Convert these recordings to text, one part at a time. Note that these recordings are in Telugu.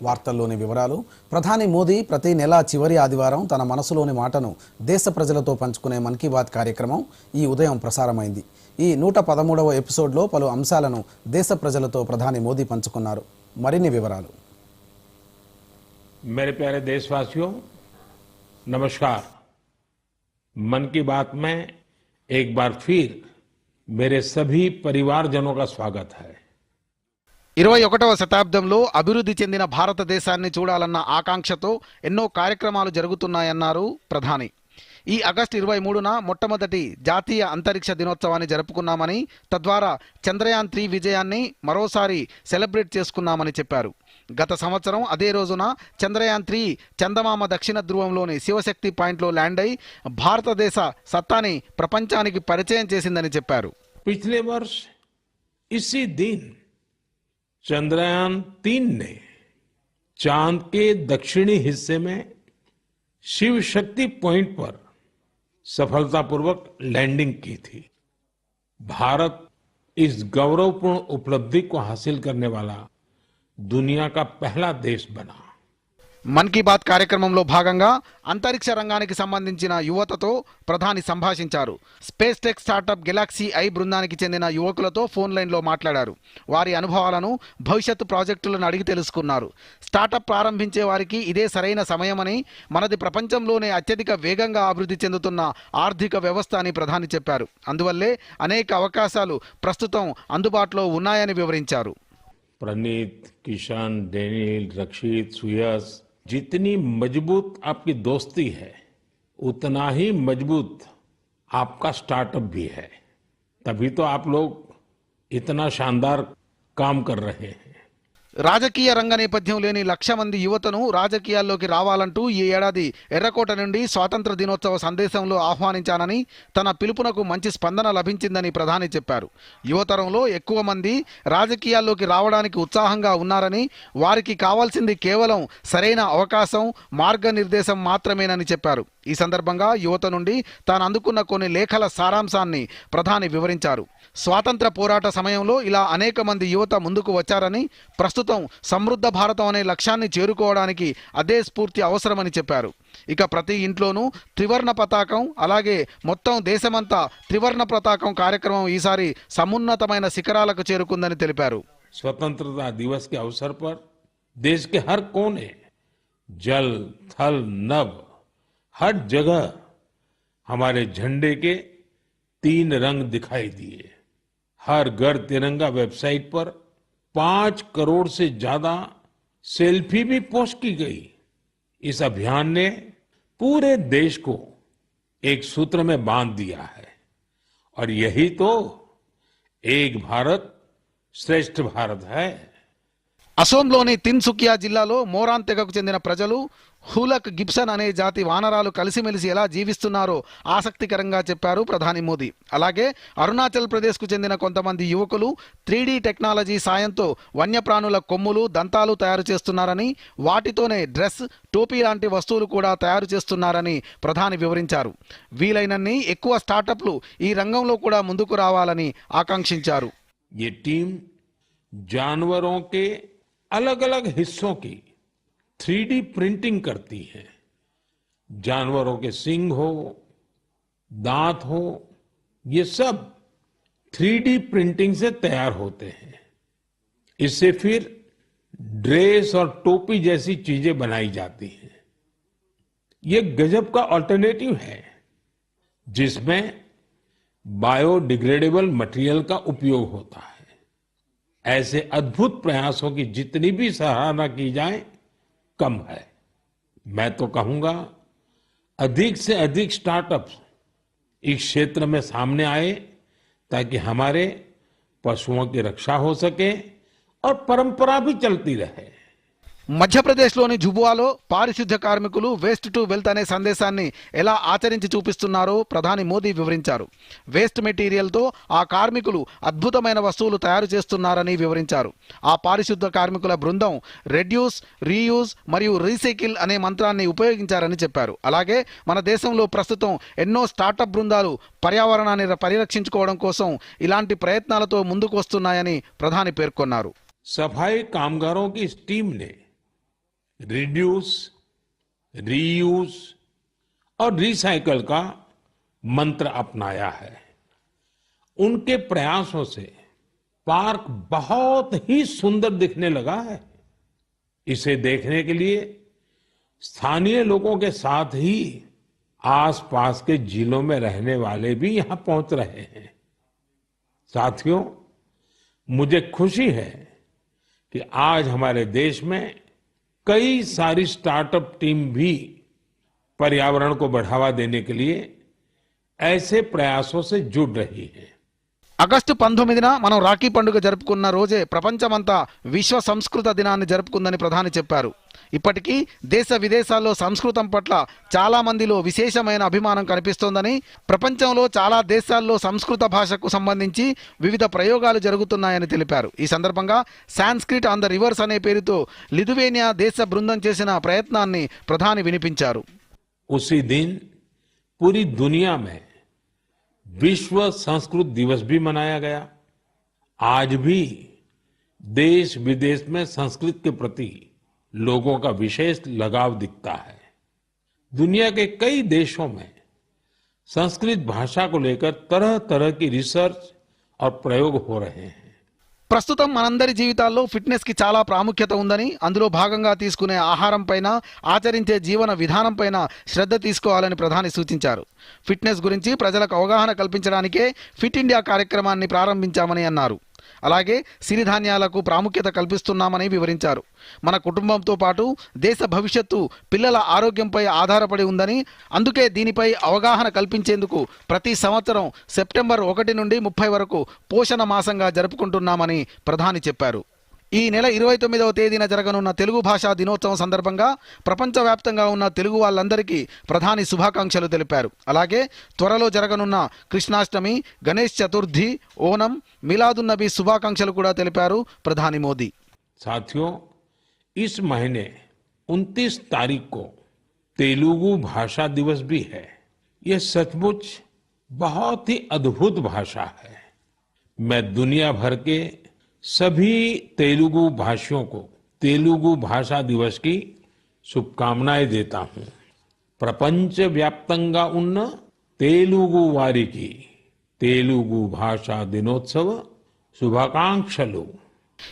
వార్తల్లోని వివరాలు ప్రధాని మోదీ ప్రతి నెల చివరి ఆదివారం తన మనసులోని మాటను దేశ ప్రజలతో పంచుకునే మన్ కీ బాత్ కార్యక్రమం ఈ ఉదయం ప్రసారమైంది ఈ నూట పదమూడవ ఎపిసోడ్లో పలు అంశాలను దేశ ప్రజలతో ప్రధాని మోదీ పంచుకున్నారు మరిన్ని వివరాలు मेरे प्यारे देशवासियों नमस्कार मन की बात में एक बार फिर मेरे सभी परिवारजनों का स्वागत है ఇరవై ఒకటవ శతాబ్దంలో అభివృద్ధి చెందిన భారతదేశాన్ని చూడాలన్న ఆకాంక్షతో ఎన్నో కార్యక్రమాలు జరుగుతున్నాయన్నారు ప్రధాని. ఈ ఆగస్టు ఇరవై మూడున మొట్టమొదటి జాతీయ అంతరిక్ష దినోత్సవాన్ని జరుపుకున్నామని తద్వారా చంద్రయాన్ త్రీ విజయాన్ని మరోసారి సెలబ్రేట్ చేసుకున్నామని చెప్పారు. గత సంవత్సరం అదే రోజున చంద్రయాన్ త్రీ చందమామ దక్షిణ ధ్రువంలోని శివశక్తి పాయింట్లో ల్యాండ్ అయి భారతదేశ సత్తాని ప్రపంచానికి పరిచయం చేసిందని చెప్పారు. పిచ్లే వర్ష్ దీన్ चंद्रयान तीन ने चाँद के दक्षिणी हिस्से में शिव शक्ति पॉइंट पर सफलतापूर्वक लैंडिंग की थी। भारत इस गौरवपूर्ण उपलब्धि को हासिल करने वाला दुनिया का पहला देश बना। మన్ కీ బాత్ కార్యక్రమంలో భాగంగా అంతరిక్ష రంగానికి సంబంధించిన యువతతో ప్రధాని సంభాషించారు. Space tech startup Galaxy Eye బృందానికి చెందిన యువకులతో ఫోన్ లైన్లో మాట్లాడారు. వారి అనుభవాలను భవిష్యత్తు ప్రాజెక్టులను అడిగి తెలుసుకున్నారు. స్టార్టప్ ప్రారంభించే వారికి ఇదే సరైన సమయమని మనది ప్రపంచంలోనే అత్యధిక వేగంగా అభివృద్ధి చెందుతున్న ఆర్థిక వ్యవస్థ అని ప్రధాని చెప్పారు. అందువల్లే అనేక అవకాశాలు ప్రస్తుతం అందుబాటులో ఉన్నాయని వివరించారు. ప్రణీత్ కిషాన్ డేనిల్ రక్షిత్ సుయాస్ जितनी मज़बूत आपकी दोस्ती है, उतना ही मज़बूत आपका स्टार्टअप भी है। तभी तो आप लोग इतना शानदार काम कर रहे हैं। రాజకీయ రంగ నేపథ్యం లేని లక్ష మంది యువతను రాజకీయాల్లోకి రావాలంటూ ఈ ఏడాది ఎర్రకోట నుండి స్వాతంత్ర దినోత్సవ సందేశంలో ఆహ్వానించానని తన పిలుపునకు మంచి స్పందన లభించిందని ప్రధాని చెప్పారు. యువతరంలో ఎక్కువ మంది రాజకీయాల్లోకి రావడానికి ఉత్సాహంగా ఉన్నారని వారికి కావాల్సింది కేవలం సరైన అవకాశం మార్గనిర్దేశం మాత్రమేనని చెప్పారు. ఈ సందర్భంగా యువత నుండి తాను అందుకున్న కొన్ని లేఖల సారాంశాన్ని ప్రధాని వివరించారు. స్వాతంత్ర పోరాట సమయంలో ఇలా అనేక మంది యువత ముందుకు వచ్చారని ప్రస్తుతం సమృద్ధ భారతం అనే లక్ష్యాన్ని చేరుకోవడానికి అదే స్ఫూర్తి అవసరమని చెప్పారు. ఇక ప్రతి ఇంట్లోనూ త్రివర్ణ పతాకం అలాగే మొత్తం దేశమంతా త్రివర్ణ పతాకం కార్యక్రమం ఈసారి సమున్నతమైన శిఖరాలకు చేరుకుందని తెలిపారు. స్వతంత్రతా దివస్ పర్ దేశ్ హర్ కోనే జల్ థల్ हर जगह हमारे झंडे के तीन रंग दिखाई दिए हर घर तिरंगा वेबसाइट पर पांच करोड़ से ज्यादा सेल्फी भी पोस्ट की गई इस अभियान ने पूरे देश को एक सूत्र में बांध दिया है और यही तो एक भारत శ్రేష్ఠ భారత్ హై అసోంలోని తిన్సుకియా జిల్లాలో మోరాన్ తెగకు చెందిన ప్రజలు హూలక్ గిబ్సన్ అనే జాతి వానరాలు కలిసిమెలిసి ఎలా జీవిస్తున్నారో ఆసక్తికరంగా చెప్పారు ప్రధాని మోదీ అలాగే అరుణాచల్ ప్రదేశ్కు చెందిన కొంతమంది యువకులు త్రీ టెక్నాలజీ సాయంతో వన్యప్రాణుల కొమ్ములు దంతాలు తయారు చేస్తున్నారని వాటితోనే డ్రెస్ టోపీ లాంటి వస్తువులు కూడా తయారు చేస్తున్నారని ప్రధాని వివరించారు వీలైనన్ని ఎక్కువ స్టార్టప్లు ఈ రంగంలో కూడా ముందుకు రావాలని ఆకాంక్షించారు ये टीम जानवरों के अलग अलग हिस्सों की थ्री प्रिंटिंग करती है। जानवरों के सिंग हो, दांत हो, ये सब थ्री प्रिंटिंग से तैयार होते हैं। इससे फिर ड्रेस और टोपी जैसी चीज़ें बनाई जाती हैं। ये गजब का ऑल्टरनेटिव है, जिसमें बायोडिग्रेडेबल मटेरियल का उपयोग होता है। ऐसे अद्भुत प्रयासों की जितनी भी सराहना की जाए कम है। मैं तो कहूँगा, अधिक से अधिक स्टार्टअप्स इस क्षेत्र में सामने आए ताकि हमारे पशुओं की रक्षा हो सके और परंपरा भी चलती रहे। మధ్యప్రదేశ్లోని జుబువాలో పారిశుద్ధ్య కార్మికులు వేస్ట్ టు వెల్త్ అనే సందేశాన్ని ఎలా ఆచరించి చూపిస్తున్నారో ప్రధాని మోదీ వివరించారు. వేస్ట్ మెటీరియల్తో ఆ కార్మికులు అద్భుతమైన వస్తువులు తయారు చేస్తున్నారని వివరించారు. ఆ పారిశుద్ధ కార్మికుల బృందం రెడ్యూస్ రీయూజ్ మరియు రీసైకిల్ అనే మంత్రాన్ని ఉపయోగించారని చెప్పారు. అలాగే మన దేశంలో ప్రస్తుతం ఎన్నో స్టార్టప్ బృందాలు పర్యావరణాన్ని పరిరక్షించుకోవడం కోసం ఇలాంటి ప్రయత్నాలతో ముందుకు వస్తున్నాయని ప్రధాని పేర్కొన్నారు. సఫాయి కామ్గారోకి టీమ్ నే रिड्यूस रीयूज और रिसाइकल का मंत्र अपनाया है। उनके प्रयासों से पार्क बहुत ही सुंदर दिखने लगा है। इसे देखने के लिए स्थानीय लोगों के साथ ही आसपास के जिलों में रहने वाले भी यहाँ पहुँच रहे हैं। साथियों, मुझे खुशी है कि आज हमारे देश में कई सारी स्टार्टअप टीम भी पर्यावरण को बढ़ावा देने के लिए ऐसे प्रयासों से जुड़ रही है। ఆగస్టు పంతొమ్మిదిన మనం రాఖీ పండుగ జరుపుకున్న రోజే ప్రపంచమంతా విశ్వ సంస్కృత దినాన్ని జరుపుకుందని ప్రధాని చెప్పారు. ఇప్పటికీ దేశ విదేశాల్లో సంస్కృతం పట్ల చాలామందిలో విశేషమైన అభిమానం కనిపిస్తోందని ప్రపంచంలో చాలా దేశాల్లో సంస్కృత భాషకు సంబంధించి వివిధ ప్రయోగాలు జరుగుతున్నాయని తెలిపారు. ఈ సందర్భంగా సాంస్క్రిట్ ఆన్ ద రివర్స్ అనే పేరుతో లిథువేనియా దేశ బృందం చేసిన ప్రయత్నాన్ని ప్రధాని వినిపించారు. పూరి దునియా మే विश्व संस्कृत दिवस भी मनाया गया। आज भी देश विदेश में संस्कृत के प्रति लोगों का विशेष लगाव दिखता है। दुनिया के कई देशों में संस्कृत भाषा को लेकर तरह तरह की रिसर्च और प्रयोग हो रहे हैं। ప్రస్తుతం మనందరి జీవితాల్లో ఫిట్నెస్కి చాలా ప్రాముఖ్యత ఉందని అందులో భాగంగా తీసుకునే ఆహారం పైన ఆచరించే జీవన విధానం పైన శ్రద్ధ తీసుకోవాలని ప్రధాని సూచించారు. ఫిట్నెస్ గురించి ప్రజలకు అవగాహన కల్పించడానికే ఫిట్ ఇండియా కార్యక్రమాన్ని ప్రారంభించామని అన్నారు. అలాగే సిరిధాన్యాలకు ప్రాముఖ్యత కల్పిస్తున్నామని వివరించారు. మన కుటుంబంతో పాటు దేశ భవిష్యత్తు పిల్లల ఆరోగ్యంపై ఆధారపడి ఉందని అందుకే దీనిపై అవగాహన కల్పించేందుకు ప్రతి సంవత్సరం సెప్టెంబర్ ఒకటి నుండి ముప్పై వరకు పోషణ మాసంగా జరుపుకుంటున్నామని ప్రధాని చెప్పారు. ఈ నెల ఇరవై తొమ్మిదవ తేదీన జరగనున్న తెలుగు భాషా దినోత్సవం సందర్భంగా ప్రపంచవ్యాప్తంగా ఉన్న తెలుగు వాళ్ళందరికీ ప్రధాని శుభాకాంక్షలు తెలిపారు అలాగే త్వరలో జరగనున్న కృష్ణాష్టమి గణేష్ చతుర్థి ఓనం మిలాదున్నబీ శుభాకాంక్షలు కూడా తెలిపారు ప్రధాని మోదీ साथियों इस महीने 29 तारीख को तेलुगु भाषा दिवस भी है यह सचमुच बहुत ही अद्भुत भाषा है मैं दुनिया भर के सभी तेलुगु भाषियों को, तेलुगु भाषा दिवस की शुभकामनाएँ देता हूँ। प्रपंच व्याप्तंगा उन्न, तेलुगु वारी की, तेलुगु भाषा दिनोत्सव शुभाकांक्षलु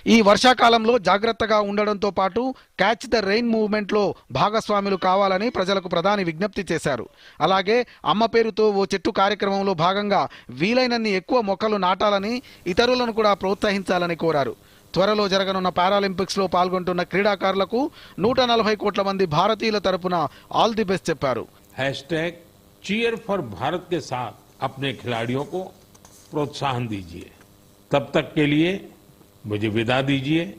ఈ వర్షాకాలంలో జాగ్రత్తగా ఉండడంతో పాటు క్యాచ్ ద రెయిన్ మూవ్మెంట్లో భాగస్వాములు కావాలని ప్రజలకు ప్రధాని విజ్ఞప్తి చేశారు. అలాగే అమ్మ పేరుతో ఓ చెట్టు కార్యక్రమంలో భాగంగా వీలైనన్ని ఎక్కువ మొక్కలు నాటాలని ఇతరులను కూడా ప్రోత్సహించాలని కోరారు. త్వరలో జరగనున్న పారాలింపిక్స్లో పాల్గొంటున్న క్రీడాకారులకు నూట నలభై కోట్ల మంది భారతీయుల తరపున ఆల్ ది బెస్ట్ చెప్పారు. హ్యాష్ ట్యాగ్ ఫర్ భారత్ కే సాత్ అప్నే ప్రోత్సాహం దీజియే తక్ కే లియే मुझे विदा दीजिए।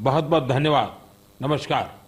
बहुत बहुत धन्यवाद। नमस्कार।